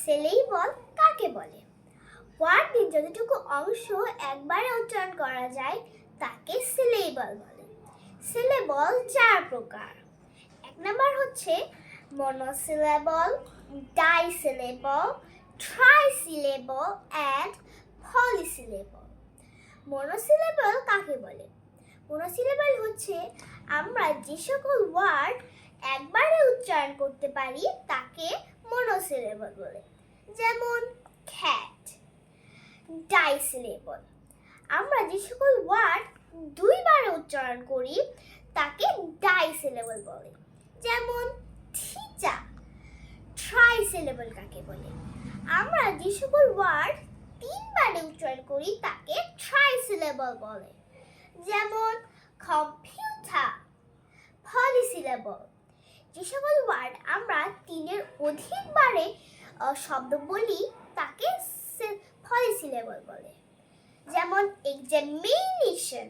Syllable কাকে বলে? ওয়ার্ডটির যতটুকু অংশ একবারে উচ্চারণ করা যায়, তাকে সিলেবল বলে সিলেবল চার প্রকার। এক নম্বর হচ্ছে monosyllable disyllable trisyllable and polysyllable monosyllable কাকে বলে? মনোসিলেবল হচ্ছে আমরা যে সকল ওয়ার্ড একবারে উচ্চারণ করতে পারি, তাকে মনোসিলেবল বলে। যেমন খ্যাট ডাইসিলেবল আমরা যে সকল ওয়ার্ড দুইবারে উচ্চারণ করি, তাকে ডাইসিলেবল বলে। যেমন থিচা ট্রাইসিলেবল কাকে বলে? আমরা যে সকল ওয়ার্ড তিনবারে উচ্চারণ করি, তাকে ট্রাইসিলেবল বলে। যেমন কম্পিউটার, পলিসিলেবল। যে সকল ওয়ার্ড আমরা তিনের অধিকবারে বারে শব্দ বলি তাকে ফলিসিলেবল বলে। যেমন এক্সামিনেশন